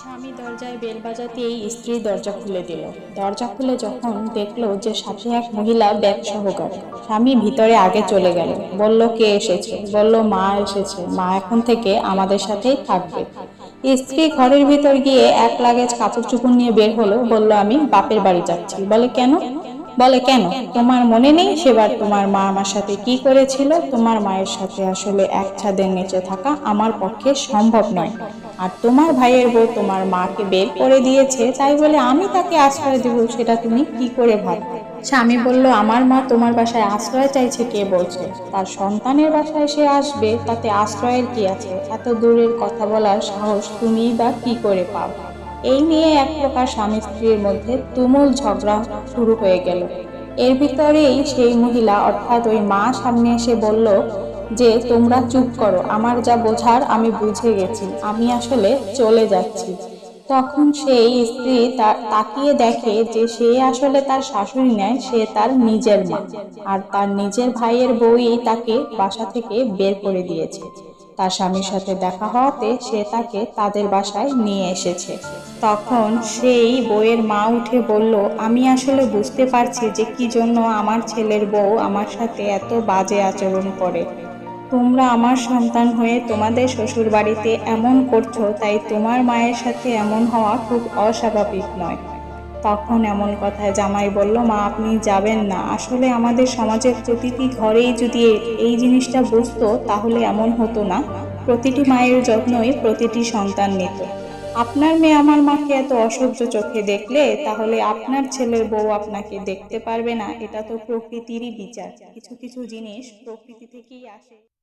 স্বামী দরজায় বেল বাজাতেই স্ত্রী দরজা খুলে দিল। দরজা খুলে যখন দেখল যে সাথে এক মহিলা ব্যাগ সহকারে। স্বামী ভিতরে আগে চলে গেল। বলল, কে এসেছে? বলল, মা এসেছে। মা এখন থেকে আমাদের সাথেই থাকবে। স্ত্রী ঘরের ভিতর গিয়ে এক লাগেজ কাপড় চুপড় নিয়ে বের হলো। বলল, আমি বাপের বাড়ি যাচ্ছি। বলে, কেন? বলে, কেন? তোমার মনে নেই সেবার তোমার মা আমার সাথে কি করেছিল? তোমার মায়ের সাথে আসলে এক ছাদের নিচে থাকা আমার পক্ষে সম্ভব নয়। আর তোমার ভাইয়ের বউ তোমার মাকে বের করে দিয়েছে। তাই বলে আমি তাকে আশ্রয় দেব, সেটা তুমি কি করে ভাববে? স্বামী বলল, আমার মা তোমার বাসায় আশ্রয় চাইছে কে বলছে? তার সন্তানের বাসায় সে আসবে। তাতে আশ্রয়ের কি আছে? এত দূরের কথা বলার সাহস তুমি বা কি করে পাও এই নিয়ে এক প্রকার স্বামী স্ত্রীর মধ্যে তুমুল ঝগড়া শুরু হয়ে গেল। এর ভিতরেই সেই মহিলা অর্থাৎ ওই মা সামনে এসে বলল, যে তোমরা চুপ করো, আমার যা বোঝার আমি বুঝে গেছি, আমি আসলে চলে যাচ্ছি। তখন সেই স্ত্রী তাকিয়ে দেখে যে সে আসলে তার শাশুড়ি নয়, সে তার নিজের মা। আর তার নিজের ভাইয়ের বউই তাকে বাসা থেকে বের করে দিয়েছে। তার স্বামীর সাথে দেখা হওয়াতে সে তাকে তাদের বাসায় নিয়ে এসেছে। তখন সেই বউয়ের মা উঠে বলল, আমি আসলে বুঝতে পারছি যে কি জন্য আমার ছেলের বউ আমার সাথে এত বাজে আচরণ করে। তোমরা আমার সন্তান হয়ে তোমাদের শ্বশুর বাড়িতে এমন করছ, তাই তোমার মায়ের সাথে এমন হওয়া খুব অস্বাভাবিক নয়। তখন এমন কথায় জামাই বলল, মা, আপনি যাবেন না। আসলে আমাদের সমাজের প্রতিটি ঘরেই যদি এই জিনিসটা বুঝতো তাহলে এমন হতো না। প্রতিটি মায়ের যত্নই প্রতিটি সন্তান নিত। আপনার মেয়ে আমার মাকে এত অসহ্য চোখে দেখলে, তাহলে আপনার ছেলের বউ আপনাকে দেখতে পারবে না। এটা তো প্রকৃতিরই বিচার। কিছু কিছু জিনিস প্রকৃতি থেকেই আসে।